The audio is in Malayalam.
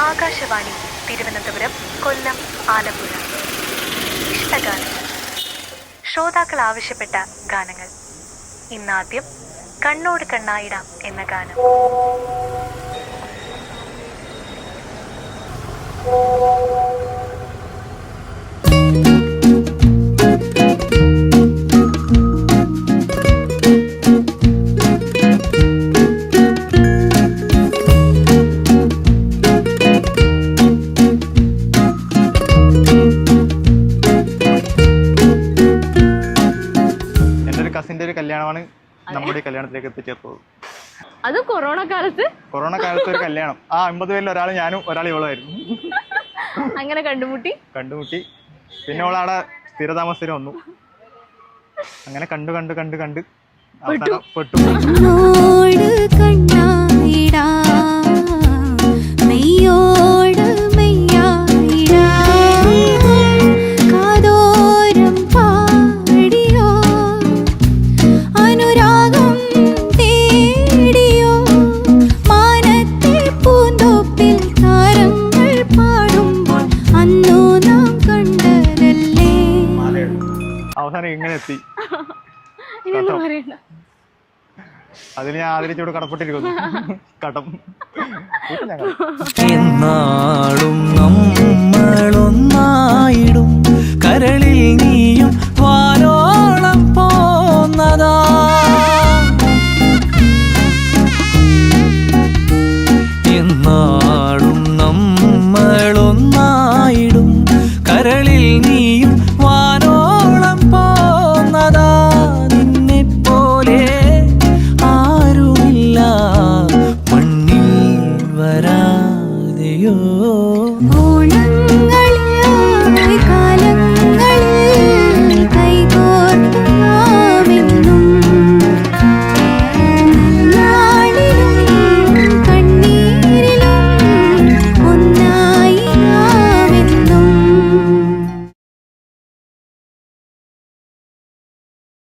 ആകാശവാണി തിരുവനന്തപുരം കൊല്ലം ആലപ്പുഴ. ഇഷ്ടഗാനങ്ങൾ ശ്രോതാക്കൾ ആവശ്യപ്പെട്ട ഗാനങ്ങൾ. ഇന്നാദ്യം കണ്ണോട് കണ്ണായിടാം എന്ന ഗാനം. കല്യാണമാണ് നമ്മുടെ കല്യാണത്തിലേക്ക് എത്തിച്ചേർത്തത്. അത് കൊറോണ കാലത്ത്? കൊറോണ കാലത്ത് ഒരു കല്യാണം. ആ അമ്പത് പേരിൽ ഒരാൾ ഞാനും ഒരാൾ ഇവളായിരുന്നു അങ്ങനെ കണ്ടുമുട്ടി? കണ്ടുമുട്ടി. പിന്നെ അവളവിടെ സ്ഥിരതാമസത്തിന് വന്നു. അങ്ങനെ കണ്ടു കണ്ടു കണ്ടു കണ്ട് അവസാനം പെട്ടു. കണ്ണാ കണ്ണായിടാ അവസാനം ഇങ്ങനെ എത്തി. അതിൽ ഞാൻ ആദരിച്ചോട് കടപ്പെട്ടിരിക്കുന്നു. കടം. എന്നാളും nhớ. Hồn